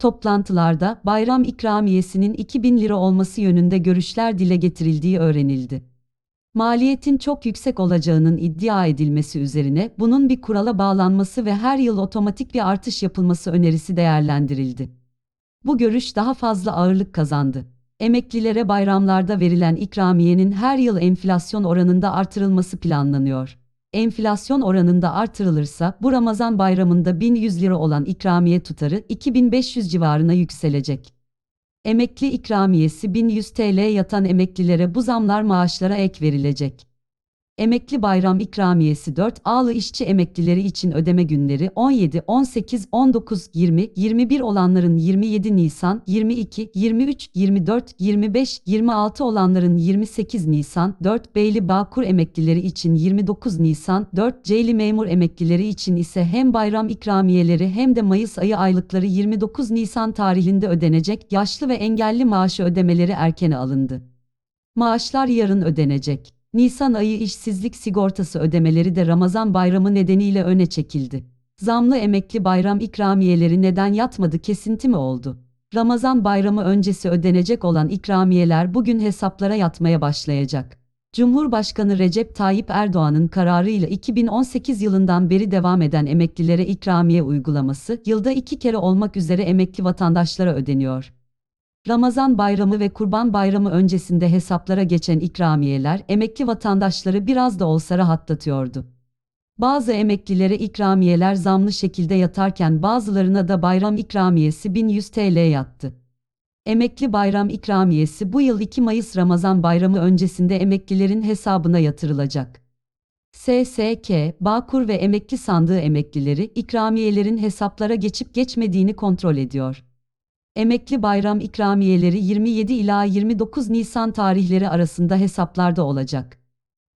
Toplantılarda bayram ikramiyesinin 2000 lira olması yönünde görüşler dile getirildiği öğrenildi. Maliyetin çok yüksek olacağının iddia edilmesi üzerine bunun bir kurala bağlanması ve her yıl otomatik bir artış yapılması önerisi değerlendirildi. Bu görüş daha fazla ağırlık kazandı. Emeklilere bayramlarda verilen ikramiyenin her yıl enflasyon oranında artırılması planlanıyor. Enflasyon oranında artırılırsa bu Ramazan bayramında 1100 lira olan ikramiye tutarı 2500 civarına yükselecek. Emekli ikramiyesi 1100 TL yatan emeklilere bu zamlar maaşlara ek verilecek. Emekli bayram ikramiyesi 4 A'lı işçi emeklileri için ödeme günleri 17, 18, 19, 20, 21 olanların 27 Nisan, 22, 23, 24, 25, 26 olanların 28 Nisan, 4 Beyli Bağkur emeklileri için 29 Nisan, 4 Ceyli memur emeklileri için ise hem bayram ikramiyeleri hem de Mayıs ayı aylıkları 29 Nisan tarihinde ödenecek, yaşlı ve engelli maaşı ödemeleri erkene alındı. Maaşlar yarın ödenecek. Nisan ayı işsizlik sigortası ödemeleri de Ramazan bayramı nedeniyle öne çekildi. Zamlı emekli bayram ikramiyeleri neden yatmadı kesinti mi oldu? Ramazan bayramı öncesi ödenecek olan ikramiyeler bugün hesaplara yatmaya başlayacak. Cumhurbaşkanı Recep Tayyip Erdoğan'ın kararıyla 2018 yılından beri devam eden emeklilere ikramiye uygulaması yılda iki kere olmak üzere emekli vatandaşlara ödeniyor. Ramazan bayramı ve Kurban bayramı öncesinde hesaplara geçen ikramiyeler emekli vatandaşları biraz da olsa rahatlatıyordu. Bazı emeklilere ikramiyeler zamlı şekilde yatarken bazılarına da bayram ikramiyesi 1100 TL yattı. Emekli bayram ikramiyesi bu yıl 2 Mayıs Ramazan bayramı öncesinde emeklilerin hesabına yatırılacak. SSK, Bağkur ve emekli sandığı emeklileri ikramiyelerin hesaplara geçip geçmediğini kontrol ediyor. Emekli bayram ikramiyeleri 27 ila 29 Nisan tarihleri arasında hesaplarda olacak.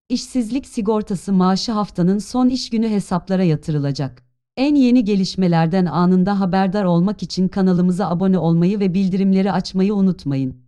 İşsizlik sigortası maaşı haftanın son iş günü hesaplara yatırılacak. En yeni gelişmelerden anında haberdar olmak için kanalımıza abone olmayı ve bildirimleri açmayı unutmayın.